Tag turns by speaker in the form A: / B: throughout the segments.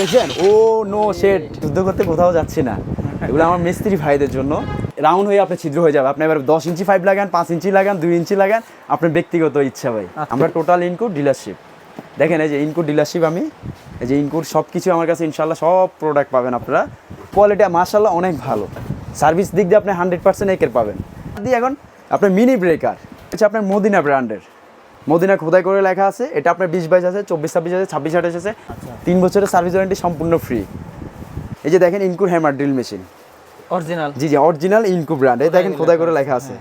A: দেখছেন ও no shade যুদ্ধ করতে কোথাও যাচ্ছি না। এগুলো আমার মিস্ত্রি ভাইদের জন্য। রাউন্ড হয়ে আপনার ছিদ্র হয়ে যাবে। আপনি এবার দশ ইঞ্চি ফাইভ লাগান পাঁচ ইঞ্চি লাগান দুই ইঞ্চি লাগান আপনার ব্যক্তিগত ইচ্ছা ভাই। আমরা টোটাল ইনকো ডিলারশিপ দেখেন এই যে ইনকো ডিলারশিপ আমি এই যে ইনকোর সব কিছু আমার কাছে ইনশাল্লাহ সব প্রোডাক্ট পাবেন আপনারা। কোয়ালিটি মার্শাল্লাহ অনেক ভালো। সার্ভিস দিক দিয়ে আপনি হান্ড্রেড পার্সেন্ট একের পাবেন। দিয়ে এখন আপনার মিনি ব্রেকার হচ্ছে আপনার মদিনা ব্র্যান্ডের মদিনা খোদাই করে লেখা আছে এটা আপনার বিশ বাইশ আছে চব্বিশ ছাব্বিশ আছে ছাব্বিশ আঠাশ আছে। তিন বছরের সার্ভিস ওয়ারেন্টি সম্পূর্ণ ফ্রি এই যে দেখেন ইনকুর হ্যামার ড্রিল মেশিন
B: অরিজিনাল
A: জি জি অরিজিনাল ইনকু ব্র্যান্ড এই দেখেন খোদাই করে লেখা আছে।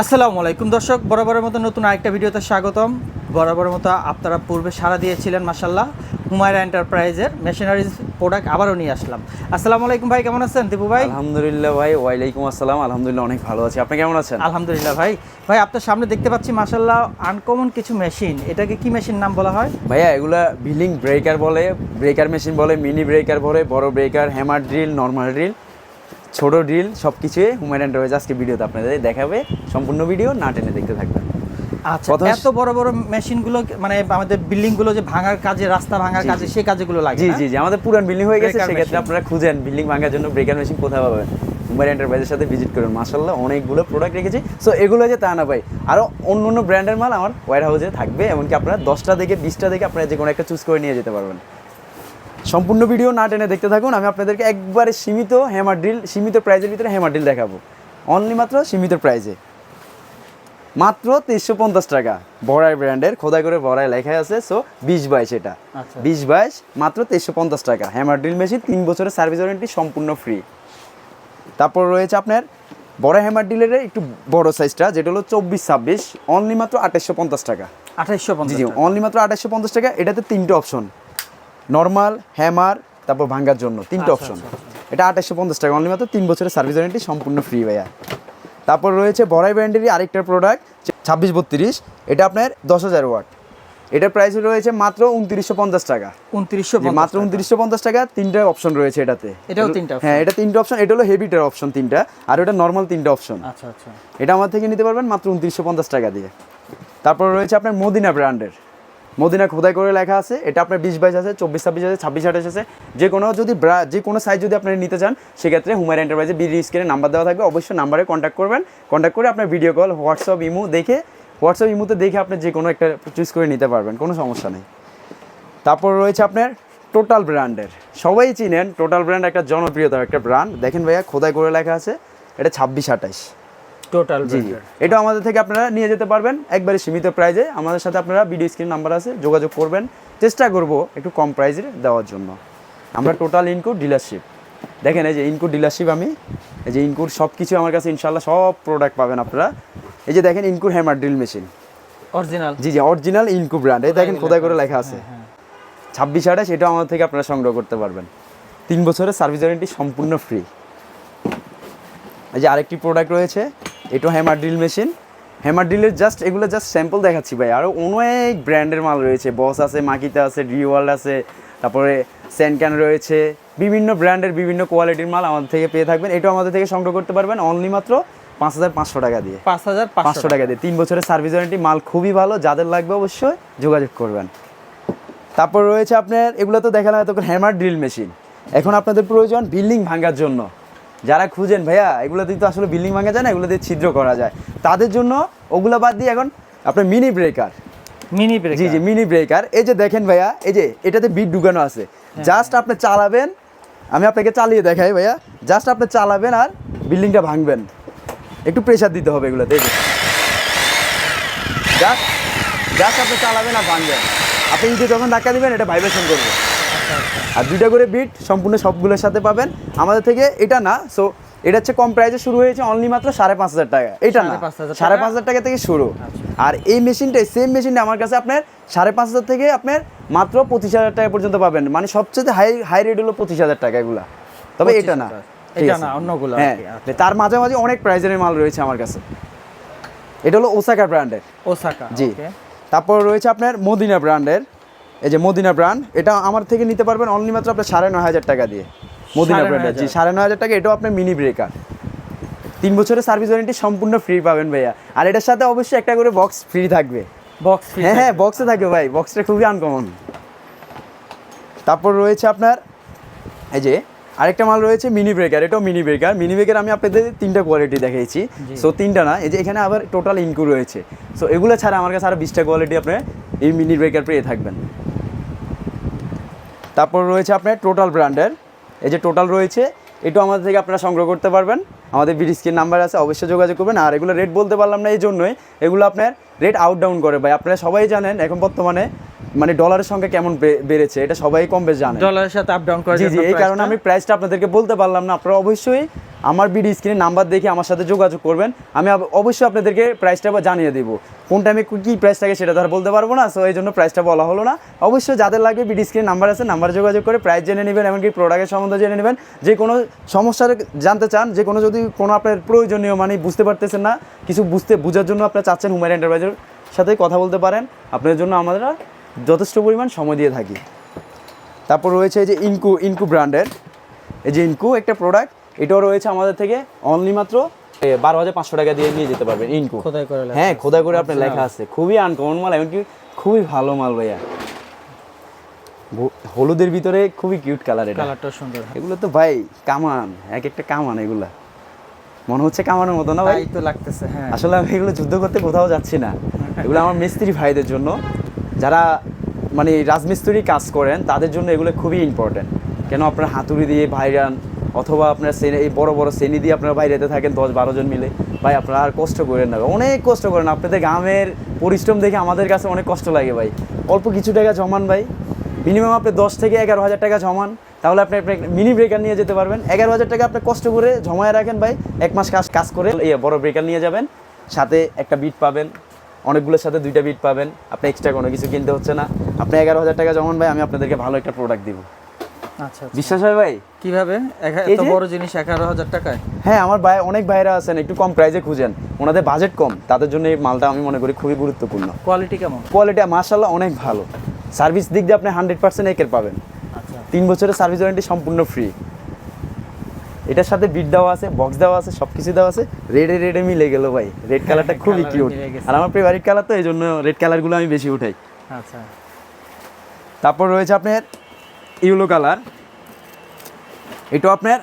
B: আসসালামু আলাইকুম দর্শক বরাবরের মতো নতুন আরেকটা ভিডিওতে স্বাগতম। বরাবরের মতো আপনারা পূর্বে সারা দিয়েছিলেন মাসাল্লাহ হুমায়রা এন্টারপ্রাইজের মেশিনারিজ প্রোডাক্ট আবারও নিয়ে আসলাম। আসসালামু আলাইকুম ভাই কেমন আছেন দীপু ভাই?
A: আলহামদুলিল্লাহ ভাই ওয়ালাইকুম আসসালাম। আলহামদুলিল্লাহ অনেক ভালো আছি। আপনি কেমন আছেন?
B: আলহামদুলিল্লাহ ভাই। ভাই আপনার সামনে দেখতে পাচ্ছি মাসাল্লাহ আনকমন কিছু মেশিন এটাকে কি মেশিন নাম বলা হয়?
A: ভাইয়া এগুলা বিলিং ব্রেকার বলে ব্রেকার মেশিন বলে মিনি ব্রেকার বলে বড় breaker hammer drill normal drill ছোট ড্রিল সব কিছুই হুম্যান রয়েছে আজকে ভিডিওতে আপনাদের দেখাবে। সম্পূর্ণ ভিডিও না টেনে দেখতে থাকবেন।
B: আচ্ছা এত বড় বড় মেশিনগুলো মানে আমাদের বিল্ডিংগুলো যে ভাঙার কাজে রাস্তা ভাঙার কাজে। সেই কাজগুলো লাগে
A: জি জি জি আমাদের পুরান বিল্ডিং হয়ে গেছে সেক্ষেত্রে। আপনারা খুঁজেন বিল্ডিং ভাঙার জন্য ব্রেকার মেশিন কোথায় পাবেন। মুম্বাই এন্টারপ্রাইজের সাথে ভিজিট করুন। মাসাল্লাহ অনেকগুলো প্রোডাক্ট রেখেছি। সো এগুলো যে তা না ভাই আরও অন্য অন্য ব্র্যান্ডের মাল আমার ওয়ার হাউসে থাকবে এমনকি আপনারা দশটা থেকে বিশটা থেকে আপনারা যে কোনো একটা চুজ করে নিয়ে যেতে পারবেন। সম্পূর্ণ ভিডিও না টেনে দেখতে থাকুন আমি আপনাদেরকে একবারে সীমিত হ্যামার ড্রিল সীমিত প্রাইজের ভিতরে হ্যামার ড্রিল দেখাবো। অনলি মাত্র সীমিত প্রাইজে মাত্র তেইশশো পঞ্চাশ টাকা। বড়াই ব্র্যান্ডের খোদাই করে বড়াই লেখাই আছে সো বিশ বাইশ এটা।
B: আচ্ছা।
A: বিশ বাইশ মাত্র তেইশশো পঞ্চাশ টাকা। হ্যামার ড্রিল মেশিন তিন বছরের সার্ভিস ওয়ারেন্টি সম্পূর্ণ ফ্রি তারপর রয়েছে আপনার বড় হ্যামার ড্রিলের একটু বড় সাইজটা যেটা হলো চব্বিশ ছাব্বিশ। অনলি মাত্র আঠাশশো পঞ্চাশ টাকা।
B: আঠাইশশো
A: জি
B: পঞ্চাশ
A: অনলি মাত্র আঠাশশো পঞ্চাশ টাকা। এটাতে তিনটে অপশন নর্মাল হ্যামার তারপর ভাঙ্গার জন্য তিনটে
B: আচ্ছা,
A: অপশন
B: আচ্ছা,
A: এটা আঠাশশো পঞ্চাশ টাকা। অনলি মাত্র তিন বছরের সার্ভিস ওয়ারেন্টি সম্পূর্ণ ফ্রি ভাইয়া। তারপর রয়েছে বড়াই ব্র্যান্ডেরই আরেকটা প্রোডাক্ট ছাব্বিশ বত্রিশ। এটা আপনার দশ হাজার ওয়াট এটার প্রাইস রয়েছে মাত্র উনত্রিশশো পঞ্চাশ টাকা।
B: উনত্রিশশো
A: মাত্র উনত্রিশশো পঞ্চাশ টাকা তিনটা অপশন রয়েছে এটাতে।
B: এটাও তিনটা
A: হ্যাঁ এটা তিনটা অপশন এটা হলো হেভিটার অপশন তিনটা আর ওটা নর্মাল তিনটা অপশন
B: আচ্ছা আচ্ছা।
A: এটা আমার থেকে নিতে পারবেন মাত্র উনত্রিশশো পঞ্চাশ টাকা দিয়ে। তারপর রয়েছে আপনার মদিনা ব্র্যান্ডের মদিনা খোদাই করে লেখা আছে, এটা আপনার বিশ বাইশ আছে, চব্বিশ, ছাব্বিশ আছে, ছাব্বিশ, আঠাশ আছে, যে কোনো যদি যে কোনো সাইজ যদি আপনি নিতে চান, সেক্ষেত্রে হুমার এন্টারপ্রাইজে বিডি স্ক্রিনে নাম্বার দেওয়া থাকবে, অবশ্যই নাম্বারে কন্ট্যাক্ট করবেন। কন্ট্যাক্ট করে আপনার ভিডিও কল হোয়াটসঅ্যাপ ইমো দেখে হোয়াটসঅ্যাপ ইমোতে দেখে আপনি যে কোনো একটা চুজ করে নিতে পারবেন, কোনো সমস্যা নেই। তারপর রয়েছে আপনার টোটাল ব্র্যান্ডের সবাই চিনেন টোটাল ব্র্যান্ড একটা জনপ্রিয়তা একটা ব্র্যান্ড দেখেন ভাইয়া, খোদাই করে লেখা আছে, এটা ছাব্বিশ, আঠাশ।
B: টোটাল
A: জি জি। এটা আমাদের থেকে আপনারা নিয়ে যেতে পারবেন। একবারে সীমিত প্রাইজে। আমাদের সাথে আপনারা ভিডিও স্ক্রিন নাম্বার আছে যোগাযোগ করবেন। চেষ্টা করব একটু কম প্রাইজে দেওয়ার জন্য। আমরা টোটাল ইনকো ডিলারশিপ দেখেন এই যে ইনকো ডিলারশিপ আমি এই যে ইনকুর সব কিছু আমার কাছে ইনশাল্লাহ সব প্রোডাক্ট পাবেন আপনারা। এই যে দেখেন ইনকুর হ্যামার ড্রিল মেশিন
B: অরিজিনাল
A: জি জি অরিজিনাল ইনকু ব্র্যান্ড এই দেখেন খোদাই করে লেখা আছে।
B: হ্যাঁ,
A: ছাব্বিশ আঠাশ এটাও আমাদের থেকে আপনারা সংগ্রহ করতে পারবেন। তিন বছরের সার্ভিস ওয়ারেন্টি সম্পূর্ণ ফ্রি এই যে আরেকটি প্রোডাক্ট রয়েছে। এটাও হ্যামার ড্রিল মেশিন হ্যামার ড্রিলের জাস্ট এগুলো জাস্ট স্যাম্পল দেখাচ্ছি ভাই। আরও অনেক ব্র্যান্ডের মাল রয়েছে। বস আছে মাকিতা আছে ডিওয়ার্ল্ড আছে তারপরে স্যানক্যান রয়েছে। বিভিন্ন ব্র্যান্ডের বিভিন্ন কোয়ালিটির মাল আমাদের থেকে পেয়ে থাকবেন। এটাও আমাদের থেকে সংগ্রহ করতে পারবেন অনলি মাত্র পাঁচ হাজার পাঁচশো টাকা দিয়ে।
B: পাঁচ হাজার
A: পাঁচশো
B: পাঁচশো
A: টাকা দিয়ে। তিন বছরের সার্ভিস ওয়ারেন্টি মাল খুবই ভালো। যাদের লাগবে অবশ্যই যোগাযোগ করবেন। তারপর রয়েছে আপনার এগুলো তো দেখালাম এতক্ষণ হ্যামার ড্রিল মেশিন এখন আপনাদের প্রয়োজন বিল্ডিং ভাঙার জন্য। যারা খুঁজেন ভাইয়া এগুলো দিয়ে তো আসলে বিল্ডিং ভাঙা যায় না এগুলো দিয়ে ছিদ্র করা যায়। তাদের জন্য ওগুলো বাদ দিয়ে এখন আপনার মিনি ব্রেকার
B: মিনি ব্রেক
A: জি জি মিনি ব্রেকার এই যে দেখেন ভাইয়া এই যে এটাতে বিট ঢুকানো আছে। জাস্ট আপনি চালাবেন আমি আপনাকে চালিয়ে দেখাই ভাইয়া। জাস্ট আপনি চালাবেন আর বিল্ডিংটা ভাঙবেন। একটু প্রেশার দিতে হবে এগুলোতে জাস্ট জাস্ট আপনি চালাবেন আর ভাঙবেন। আপনি ইটে যখন ধাক্কা দিবেন এটা ভাইব্রেশন করবে। আর দুইটা করে বিট সম্পূর্ণ সবগুলোর সাথে পাবেন। আমাদের থেকে এটা না সো এটা হচ্ছে কম প্রাইসে শুরু হয়েছে অনলি মাত্র সাড়ে পাঁচ হাজার টাকা। এটা না সাড়ে পাঁচ হাজার টাকা থেকে শুরু। আর এই মেশিনটাই সেম মেশিনটা আমার কাছে আপনার সাড়ে পাঁচ হাজার থেকে আপনার মাত্র পঁচিশ হাজার টাকা পর্যন্ত পাবেন। মানে সবচেয়ে হাই হাই রেট হলো পঁচিশ হাজার টাকা এগুলা। তবে এটা না।
B: 25,000
A: ঠিক
B: এটা না, অন্যগুলো
A: হ্যাঁ
B: আচ্ছা।
A: তার মাঝামাঝি অনেক প্রাইজের মাল রয়েছে আমার কাছে। এটা হলো ওসাকা ব্র্যান্ডের
B: ওসাকা
A: জি। তারপর রয়েছে আপনার মদিনা ব্র্যান্ডের এই যে মদিনা ব্র্যান্ড এটা আমার থেকে নিতে পারবেন অনলি মাত্র আপনার সাড়ে নয় হাজার টাকা দিয়ে। মদিনা ব্র্যান্ডের জি সাড়ে নয় হাজার টাকা এটাও আপনার মিনি ব্রেকার তিন বছরের সার্ভিস ওয়ারেন্টি সম্পূর্ণ ফ্রি পাবেন ভাইয়া। আর এটার সাথে অবশ্যই একটা করে বক্স ফ্রি থাকবে।
B: বক্স
A: হ্যাঁ হ্যাঁ বক্সে থাকবে ভাই বক্সটা খুবই আনকমন তারপর রয়েছে আপনার এই যে আরেকটা মাল রয়েছে মিনি ব্রেকার এটাও মিনি ব্রেকার মিনি ব্রেকার আমি আপনাদের তিনটা কোয়ালিটি দেখিয়েছি সো তিনটা না এই যে এখানে আবার টোটাল ইনক্লুড রয়েছে। সো এগুলো ছাড়া আমার কাছে আরও বিশটা কোয়ালিটি আপনি এই মিনি ব্রেকার পেয়ে থাকবেন। তারপর রয়েছে আপনার টোটাল ব্র্যান্ডের। এই যে টোটাল রয়েছে এটু আমাদের থেকে আপনারা সংগ্রহ করতে পারবেন। আমাদের বিডি স্ক্রিন নাম্বার আছে অবশ্যই যোগাযোগ করবেন। আর এগুলো রেট বলতে পারলাম না এই জন্যই এগুলো আপনার রেট আউট ডাউন করে ভাই। আপনারা সবাই জানেন এখন বর্তমানে মানে ডলারের সঙ্গে কেমন বেড়েছে এটা সবাই কম বেশ জানেন।
B: ডলারের সাথে আপ ডাউন করে
A: জি জি এই কারণে আমি প্রাইসটা আপনাদেরকে বলতে পারলাম না। আপনারা অবশ্যই আমার বিডি স্ক্রিনে নাম্বার দেখে আমার সাথে যোগাযোগ করবেন। আমি অবশ্যই আপনাদেরকে প্রাইসটা জানিয়ে দেবো। কোন টাইমে কী প্রাইস থাকে সেটা আর বলতে পারব না সো এই জন্য প্রাইসটা বলা হলো না। অবশ্যই যাদের লাগবে বিডি স্ক্রিনে নাম্বার আছে, নাম্বার যোগাযোগ করে প্রাইস জেনে নেবেন, এমনকি প্রোডাক্টের সম্বন্ধে জেনে নেবেন। যে কোনো সমস্যার জানতে চান, যে কোনো যদি কোনো আপনার প্রয়োজনীয় মানে বুঝতে পারতেছেন না, কিছু বুঝতে, বোঝার জন্য আপনারা চাচ্ছেন হুমায়ুন এন্টারপ্রাইজের সাথে কথা বলতে পারেন। আপনার জন্য আমরা যথেষ্ট পরিমাণ সময় দিয়ে থাকি। তারপর রয়েছে এই যে ইনকু ইনকু ব্র্যান্ডের এই যে ইনকু একটা প্রোডাক্ট এটাও রয়েছে আমাদের থেকে অনলি মাত্র বারো হাজার পাঁচশো টাকা দিয়ে নিয়ে যেতে পারবেন ইনকু।
B: খোদাই করে
A: হ্যাঁ খোদাই করে আপনার লেখা আছে। খুবই আনকমন মাল এমনকি খুবই ভালো মাল ভাইয়া। হলুদের ভিতরে খুবই কিউট কালার এটা।
B: কালারটা সুন্দর।
A: এগুলো তো ভাই কামান এক একটা কামান এগুলা। মনে হচ্ছে কামানোর মতো না ভাই?
B: তো লাগতেছে হ্যাঁ।
A: আসলে আমি এগুলো যুদ্ধ করতে কোথাও যাচ্ছি না। এগুলো আমার মিস্ত্রি ভাইদের জন্য। যারা মানে রাজমিস্ত্রি কাজ করেন তাদের জন্য এগুলো খুবই ইম্পর্টেন্ট কেন আপনার হাতুড়ি দিয়ে ভাইরান অথবা আপনার শ্রেণি, এই বড় বড় শ্রেণি দিয়ে আপনারা বাইরেতে থাকেন, দশ বারো জন মিলে, ভাই আপনারা আর কষ্ট করেন না, অনেক কষ্ট করেন। আপনাদের গ্রামের পরিশ্রম দেখে আমাদের কাছে অনেক কষ্ট লাগে ভাই। অল্প কিছু টাকা জমান ভাই মিনিমাম আপনি দশ থেকে এগারো হাজার টাকা জমান, তাহলে আপনি আপনি মিনি ব্রেকার নিয়ে যেতে পারবেন। এগারো হাজার টাকা আপনি কষ্ট করে জমায় রাখেন ভাই, এক মাস কাজ কাজ করে ইয়ে বড় ব্রেকার নিয়ে যাবেন, সাথে একটা বিট পাবেন, অনেকগুলোর সাথে দুইটা বিট পাবেন, আপনি এক্সট্রা কোনো কিছু কিনতে হচ্ছে না। আপনি এগারো হাজার টাকা জমান ভাই, আমি আপনাদেরকে ভালো একটা প্রোডাক্ট দিব।
B: আচ্ছা আচ্ছা।
A: বিশ্বাস হয় ভাই?
B: কীভাবে? এত বড় জিনিস এগারো হাজার টাকায়?
A: হ্যাঁ আমার ভাই অনেক ভাইরা আছেন একটু কম প্রাইসে খুঁজেন। ওনাদের বাজেট কম তাদের জন্য এই মালটা আমি মনে করি খুবই গুরুত্বপূর্ণ।
B: কোয়ালিটি কেমন?
A: কোয়ালিটি মার্শাল্লাহ অনেক ভালো। সার্ভিস দিক দিয়ে আপনি হান্ড্রেড পার্সেন্ট একের পাবেন।
B: আচ্ছা।
A: তিন বছরের সার্ভিস ওয়ারেন্টি সম্পূর্ণ ফ্রি এটার সাথে বিট দেওয়া আছে বক্স দেওয়া আছে সব কিছু দেওয়া আছে। রেডে রেডে মিলে গেল ভাই। রেড কালারটা খুবই
B: Colour
A: কিউট আর আমার ফেভারিট কালার তো এই জন্য রেড কালারগুলো আমি বেশি উঠাই।
B: আচ্ছা।
A: তারপর রয়েছে আপনার ইউলো কালার। এটাও আপনার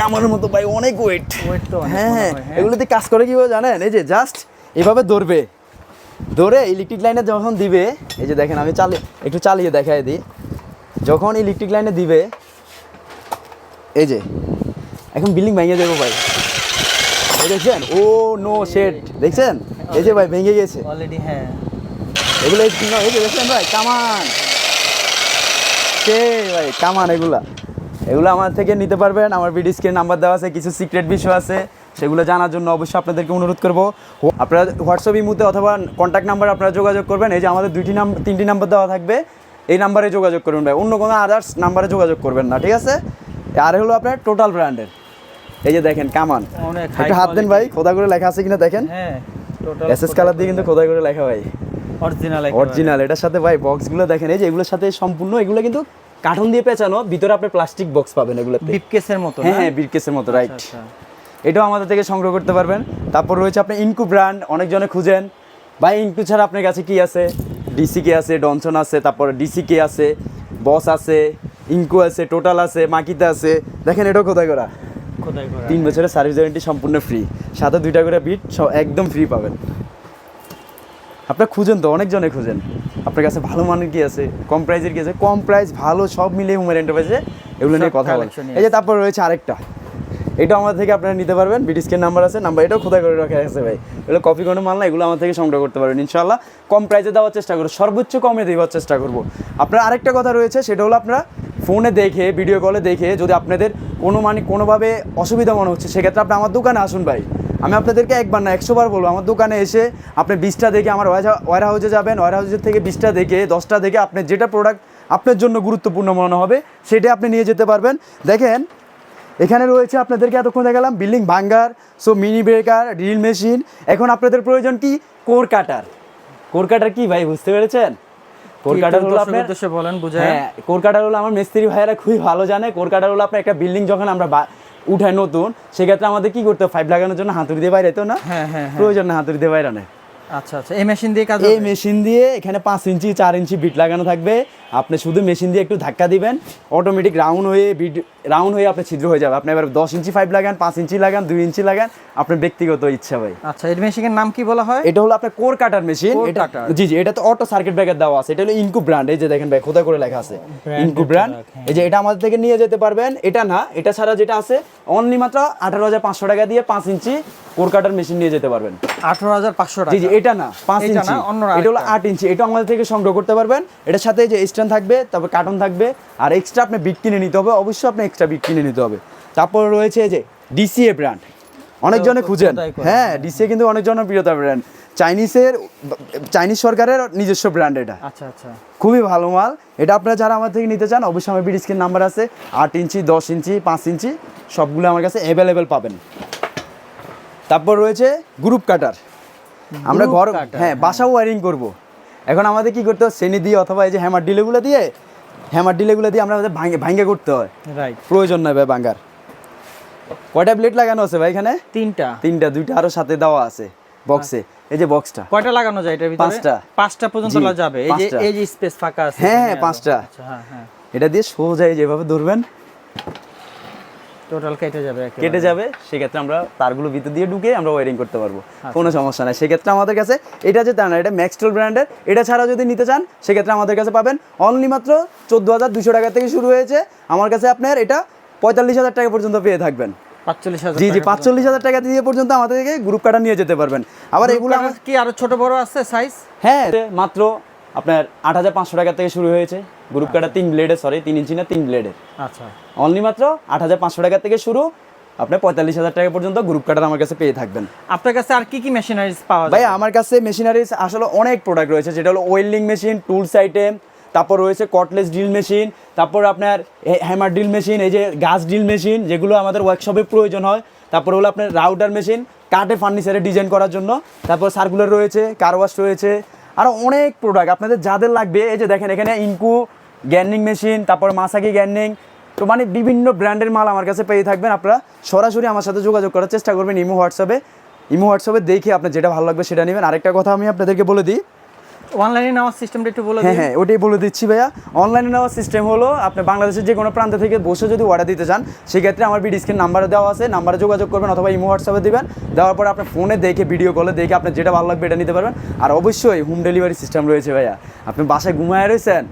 A: কামারের মতো ভাই অনেক ওয়েট
B: ওয়েট তো
A: হ্যাঁ হ্যাঁ।
B: হয়।
A: এগুলোতে কাজ করে কীভাবে জানেন? এই যে জাস্ট এভাবে ধরবে। ধরে ইলেকট্রিক লাইনে যখন দিবে এই যে দেখেন আমি চালিয়ে একটু চালিয়ে দেখাই দিই। যখন ইলেকট্রিক লাইনে দিবে এই যে এখন বিল্ডিং ভেঙে দেবো ভাই। দেখছেন? ও নো শেড দেখছেন? এই যে ভাই ভেঙে গেছে।
B: অলরেডি হ্যাঁ।
A: এগুলো এই যে দেখছেন ভাই কামান। সে ভাই কামান এগুলা। এগুলো আমার থেকে নিতে পারবেন। আমার বিডি স্ক্রিন নাম্বার দেওয়া আছে কিছু সিক্রেট বিষয় আছে সেগুলো জানার জন্য অবশ্যই আপনাদেরকে অনুরোধ করব। আপনারা হোয়াটসঅ্যাপ ইমুতে অথবা কন্ট্যাক্ট নাম্বার আপনারা যোগাযোগ করবেন। এই যে আমাদের দুইটি নাম্বার তিনটি নাম্বার দেওয়া থাকবে এই নাম্বারে যোগাযোগ করবেন ভাই। অন্য কোনো আদার্স নাম্বারে যোগাযোগ করবেন না ঠিক আছে? আর হলো আপনার টোটাল ব্র্যান্ডের এই যে দেখেন কামান। একটু হাত দেন ভাই খোদা করে লেখা আছে কিনা দেখেন। এস এস কালার দিয়ে কিন্তু খোদা করে লেখা ভাই।
B: অরিজিনাল
A: অরিজিনাল এটার সাথে ভাই বক্সগুলো দেখেন এই যে এগুলোর সাথে সম্পূর্ণ এগুলো কিন্তু কার্টন দিয়ে পেঁচানো ভিতরে আপনি প্লাস্টিক বক্স পাবেন এগুলোতে।
B: বিপকেসের মতো
A: হ্যাঁ? হ্যাঁ বিরকেসের মতো রাইট
B: আচ্ছা,
A: এটাও আমাদের থেকে সংগ্রহ করতে পারবেন। তারপর রয়েছে আপনি ইনকু ব্র্যান্ড অনেকজনে খুঁজেন। ভাই ইনকু ছাড়া আপনার কাছে কি আছে? ডিসি কে আছে ডনসন আছে তারপর ডিসি কে আছে বস আছে ইনকু আছে টোটাল আছে মাকিতা আছে। দেখেন এটাও কোথায় করা। তিন বছরের সার্ভিস ওয়ারেন্টি সম্পূর্ণ ফ্রি সাথে দুইটা করে বিট একদম ফ্রি পাবেন। আপনার খুঁজেন তো অনেকজনে খুঁজেন। আপনার কাছে ভালো মানের কি আছে? কম প্রাইজের কি আছে? কম প্রাইস ভালো সব মিলিয়ে উমের এন্টারপ্রাইজে এগুলো নিয়ে কথা বলেন। এই যে তারপর রয়েছে আরেকটা। এটা আমার থেকে আপনারা নিতে পারবেন। বিটিসকের নাম্বার আছে নাম্বার এটাও খোদাই করে রাখা আছে ভাই। এগুলো কপি কোনো মাল না এগুলো আমার থেকে সংগ্রহ করতে পারবেন ইনশাল্লাহ কম প্রাইসে দেওয়ার চেষ্টা করব সর্বোচ্চ কমে দেওয়ার চেষ্টা করব। আপনার আরেকটা কথা রয়েছে সেটা হলো আপনারা ফোনে দেখে ভিডিও কলে দেখে যদি আপনাদের কোনো মানে কোনোভাবে অসুবিধা মনে হচ্ছে সেক্ষেত্রে আপনি আমার দোকানে আসুন ভাই। আমি আপনাদেরকে একবার না একশো বার বলব আমার দোকানে এসে আপনি বিশটা দেখে আমার ওয়ার হাউসে যাবেন ওয়ার হাউসের থেকে বিশটা দেখে দশটা দেখে আপনি যেটা প্রোডাক্ট আপনার জন্য গুরুত্বপূর্ণ মনে হবে সেটা আপনি নিয়ে যেতে পারবেন। দেখেন এখানে রয়েছে আপনাদেরকে এতক্ষণ দেখালাম বিল্ডিং ভাঙ্গার so mini breaker drill machine এখন আপনাদের প্রয়োজন কি? কোর কাটার। কোর কাটার কি ভাই বুঝতে পেরেছেন? কোর কাটার হলো আপনার
B: বলেন বুঝায়
A: হ্যাঁ কোর কাটার হলো আমার মিস্ত্রি ভাইয়েরা খুবই ভালো জানে কোর কাটার হলো আপনার একটা বিল্ডিং যখন আমরা উঠাই নতুন সেক্ষেত্রে আমাদের কি করতে ফাইভ লাগানোর জন্য হাতুড়ি দিয়ে বাইরে তো না?
B: হ্যাঁ হ্যাঁ হ্যাঁ।
A: প্রয়োজন না হাতুড়ি দিয়ে বাইরে নেয়
B: আচ্ছা আচ্ছা। এই মেশিন দিয়ে কাজ
A: এই মেশিন দিয়ে এখানে পাঁচ ইঞ্চি চার ইঞ্চি বিট লাগানো থাকবে। আপনি শুধু মেশিন দিয়ে একটু ধাক্কা দিবেন। অটোমেটিক রাউন্ড হয়ে বিট রাউন্ড হয়ে আপনি ছিদ্র হয়ে যাবে। আপনি এবার দশ ইঞ্চি পাইপ লাগান পাঁচ ইঞ্চি লাগান দুই ইঞ্চি লাগান আপনার ব্যক্তিগত ইচ্ছা ভাই।
B: আচ্ছা এই মেশিনের নাম কি বলা হয়?
A: এটা হলো আপনার কোর কাটার মেশিন এটা জি জি এটা তো অটো সার্কিট ব্রেকার দেওয়া আছে। এটা হলো ইনকু ব্র্যান্ড এই যে দেখেন ভাই খোদা করে লেখা আছে। ইনকু ব্র্যান্ড এই যে এটা আমাদের থেকে নিয়ে যেতে পারবেন। এটা না এটা ছাড়া যেটা আছে অনলি মাত্র আঠারো হাজার পাঁচশো টাকা দিয়ে পাঁচ ইঞ্চি কোর কাটার মেশিন নিয়ে যেতে পারবেন।
B: আঠারো হাজার পাঁচশো
A: জি জি
B: টাকা।
A: এটা না পাঁচ ইঞ্চি। এটা হলো
B: আরেকটা।
A: আট ইঞ্চি। এটা আমাদের থেকে সংগ্রহ করতে পারবেন। এটার সাথে যে স্ট্যান্ড থাকবে তারপর কার্টন থাকবে। আর এক্সট্রা আপনি বিট কিনে নিতে হবে। অবশ্যই আপনি এক্সট্রা বিট কিনে নিতে হবে। তারপর রয়েছে যে ডিসিএ ব্র্যান্ড অনেকজনে খুঁজেন। হ্যাঁ ডিসিএ কিন্তু অনেক জনপ্রিয়তা ব্র্যান্ড চাইনিজের চাইনিজ সরকারের নিজস্ব ব্র্যান্ড এটা।
B: আচ্ছা আচ্ছা।
A: খুবই ভালো মাল। এটা আপনারা যারা আমার থেকে নিতে চান অবশ্যই আমার বিডি স্ক্রিন নাম্বার আছে। আট ইঞ্চি দশ ইঞ্চি পাঁচ ইঞ্চি। সবগুলো আমার কাছে অ্যাভেলেবেল পাবেন। তারপর রয়েছে গ্রুপ কাটার আমরা ঘর হ্যাঁ বাসাও ওয়ারিং করব। এখন আমাদের কি করতে হয় শ্রেণি দিয়ে অথবা এই যে হ্যামার ডিলেগুলো দিয়ে হ্যামার ডিলেগুলো দিয়ে আমরা ভাঙে ভাঙ্গে করতে হয়।
B: রাইট
A: প্রয়োজন নয় ভাই ভাঙ্গার কয়টা প্লেট লাগানো আছে ভাই এখানে?
B: তিনটা।
A: তিনটা দুইটা আরও সাথে দেওয়া আছে বক্সে এই যে বক্সটা
B: কয়টা লাগানো যায় এটার ভিতরে?
A: পাঁচটা।
B: পাঁচটা পর্যন্ত যাবে। এই যে। এই যে স্পেস ফাঁকা আছে
A: হ্যাঁ,
B: আরও।
A: পাঁচটা।
B: আচ্ছা হ্যাঁ হ্যাঁ।
A: এটা দিয়ে সোজা যেভাবে ধরবেন
B: টোটাল কেটে যাবে
A: কেটে যাবে সেক্ষেত্রে আমরা তারগুলো ভিতর দিয়ে ঢুকে আমরা ওয়ারিং করতে পারব।
B: আচ্ছা।
A: কোনো সমস্যা নাই। সেক্ষেত্রে আমাদের কাছে এটা যে তা না এটা ম্যাক্সটল ব্র্যান্ডের এটা ছাড়া যদি নিতে চান সেক্ষেত্রে আমাদের কাছে পাবেন অনলি মাত্র চোদ্দ হাজার দুশো টাকা থেকে শুরু হয়েছে। আমার কাছে আপনার এটা পঁয়তাল্লিশ হাজার টাকা পর্যন্ত পেয়ে থাকবেন। জি জি পাঁচচল্লিশ হাজার টাকা দিয়ে পর্যন্ত আমাদের থেকে গ্রুপ কাটা নিয়ে যেতে পারবেন। আবার এগুলো
B: কি আরও ছোট বড় আছে সাইজ
A: হ্যাঁ মাত্র আপনার আট হাজার পাঁচশো টাকা থেকে শুরু হয়েছে। গ্রুপ কাটা তিন ব্লেডের সরি তিন ইঞ্চি না তিন ব্লেডের
B: আচ্ছা।
A: অনলি মাত্র আট হাজার পাঁচশো টাকা থেকে শুরু আপনি পঁয়তাল্লিশ হাজার টাকা পর্যন্ত গ্রুপ কাটার আমার কাছে পেয়ে থাকবেন।
B: আপনার কাছে আর কি কি মেশিনারিজ পাওয়া যায় ভাই
A: আমার কাছে মেশিনারিজ আসলে অনেক প্রোডাক্ট রয়েছে যেটা হলো ওয়েল্ডিং মেশিন টুলস আইটেম তারপর রয়েছে কটলেস ড্রিল মেশিন তারপর আপনার হ্যামার ড্রিল মেশিন এই যে গাছ ড্রিল মেশিন যেগুলো আমাদের ওয়ার্কশপে প্রয়োজন হয়। তারপর হলো আপনার রাউটার মেশিন কাঠে ফার্নিচারে ডিজাইন করার জন্য। তারপর সার্কুলার রয়েছে কারওয়াশ রয়েছে আরও অনেক প্রোডাক্ট আপনাদের যাদের লাগবে এই যে দেখেন এখানে ইনকু গ্যান্নিং মেশিন তারপর মাসাকি গ্যান্নিং তো মানে বিভিন্ন ব্র্যান্ডের মাল আমার কাছে পেয়ে থাকবেন আপনারা। সরাসরি আমার সাথে যোগাযোগ করার চেষ্টা করবেন ইমো হোয়াটসঅ্যাপে ইমো হোয়াটসঅ্যাপে দেখে আপনার যেটা ভালো লাগবে সেটা নেবেন। আরেকটা কথা আমি আপনাদেরকে বলে দিই।
B: অনলাইনে নেওয়ার সিস্টেমটা একটু বলে
A: হ্যাঁ হ্যাঁ ওটাই বলে দিচ্ছি ভাইয়া। অনলাইনে নেওয়ার সিস্টেম হলো আপনি বাংলাদেশের যে কোনো প্রান্ত থেকে বসে যদি অর্ডার দিতে চান সেক্ষেত্রে আমার বিডি স্ক্রিন নাম্বার দেওয়া আছে। নাম্বারে যোগাযোগ করবেন অথবা ইমো হোয়াটসঅ্যাপে দেবেন। দেওয়ার পর আপনার ফোনে দেখে ভিডিও কলে দেখে আপনার যেটা ভালো লাগবে এটা নিতে পারবেন। আর অবশ্যই হোম ডেলিভারি সিস্টেম রয়েছে ভাইয়া। আপনি বাসায় ঘুমায় রয়েছেন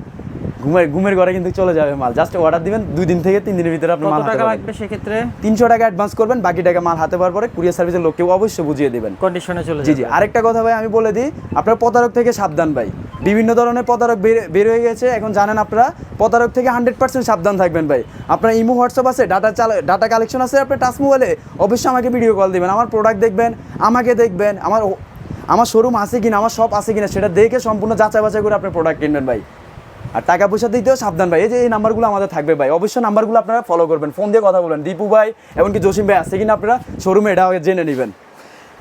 A: ঘুমের ঘুমের ঘরে কিন্তু চলে যাবে মাল। জাস্ট অর্ডার দিবেন দুই দিন থেকে তিন দিনের ভিতরে আপনি
B: কত
A: মাল
B: টাকা লাগবে সেক্ষেত্রে?
A: তিনশো টাকা অ্যাডভান্স করবেন বাকি টাকা মাল হাতে পাওয়ার পরে কুরিয়ার সার্ভিসের লোককে অবশ্যই বুঝিয়ে দেবেন।
B: কন্ডিশনে চলে
A: জি
B: যাবে।
A: জি আরেকটা কথা ভাই আমি বলে দিই আপনার প্রতারক থেকে সাবধান ভাই। বিভিন্ন ধরনের প্রতারক বের- বের হয়ে গেছে। এখন জানেন আপনারা প্রতারক থেকে হান্ড্রেড পার্সেন্ট সাবধান থাকবেন ভাই। আপনার ইমো হোয়াটসঅ্যাপ আছে ডাটা চাল ডাটা কালেকশন আছে আপনার টাচ মোবাইলে অবশ্যই আমাকে ভিডিও কল দিবেন। আমার প্রোডাক্ট দেখবেন আমাকে দেখবেন আমার আমার শোরুম আছে কিনা আমার শপ আছে কিনা সেটা দেখে সম্পূর্ণ যাচাই বাছাই করে আপনি প্রোডাক্ট কিনবেন ভাই। আর টাকা পয়সা দিতেও সাবধান ভাই। এই যে এই নাম্বারগুলো আমাদের থাকবে ভাই, অবশ্যই নাম্বারগুলো আপনারা ফলো করবেন। ফোন দিয়ে কথা বলবেন। দীপু ভাই, এমনকি জসিম ভাই আছে কিনা আপনারা? শোরুমে এটা জেনে নেবেন।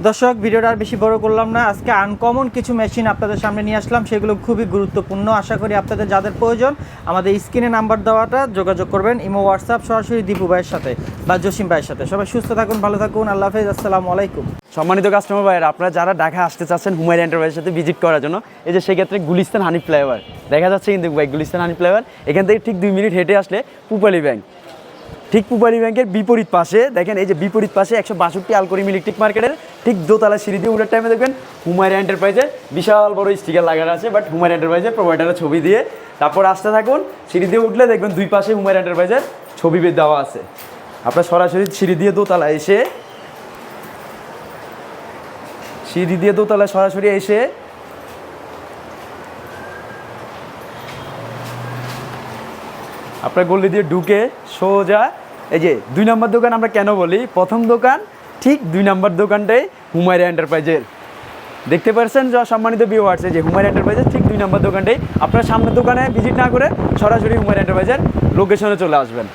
B: দর্শক, ভিডিওটা আর বেশি বড় করলাম না। আজকে আনকমন কিছু মেশিন আপনাদের সামনে নিয়ে আসলাম। সেগুলো খুবই গুরুত্বপূর্ণ। আশা করি আপনাদের যাদের প্রয়োজন, আমাদের স্ক্রিনে নাম্বার দেওয়াটা যোগাযোগ করবেন। ইমো হোয়াটসঅ্যাপ সরাসরি দীপু ভাইয়ের সাথে বা জসিম ভাইয়ের সাথে। সবাই সুস্থ থাকুন, ভালো থাকুন। আল্লাহ হাফেজ। আসসালামু আলাইকুম।
A: সম্মানিত কাস্টমার ভাইয়ের, আপনারা যারা ঢাকা আসতে চাচ্ছেন হুমায়ুন এন্টারপ্রাইজের সাথে ভিজিট করার জন্য, এই যে সেক্ষেত্রে গুলিস্তান হানি ফ্লাইওভার। দেখা যাচ্ছে কিন্তু ভাই, গুলিস্তান হানি ফ্লাইওভার, এখান থেকে ঠিক দুই মিনিট হেঁটে আসলে পুপালি ব্যাংক। ঠিক পুপালি ব্যাংকের বিপরীত পাশে, দেখেন এই যে বিপরীত পাশে একশো বাষট্টি আলকরিম ইলেকট্রিক মার্কেটের ঠিক দোতলা সিঁড়ি দিয়ে উঠার টাইমে দেখবেন হুমায়ুন এন্টারপ্রাইজের বিশাল বড় স্টিকার লাগানো আছে বাট হুমায়ুন এন্টারপ্রাইজের প্রোভাইডারের ছবি দিয়ে। তারপর আসতে থাকুন, সিঁড়ি দিয়ে উঠলে দেখবেন দুই পাশে হুমায়ুন এন্টারপ্রাইজের ছবি বের দেওয়া আছে। আপনার সরাসরি সিঁড়ি দিয়ে দোতলা এসে, সিঁড়ি দিয়ে দোতলায় সরাসরি এসে, আপনার গল্লি দিয়ে ঢুকে সোজা, এই যে দুই নম্বর দোকান আমরা কেন বলি? প্রথম দোকান ঠিক দুই নম্বর দোকানটাই হুমায়রা এন্টারপ্রাইজের দেখতে পাচ্ছেন যা সম্মানিত আছে যে হুমায়রা এন্টারপ্রাইজের ঠিক দুই নম্বর দোকানটাই। আপনার সামনের দোকানে ভিজিট না করে সরাসরি হুমায়রা এন্টারপ্রাইজের লোকেশনে চলে আসবেন।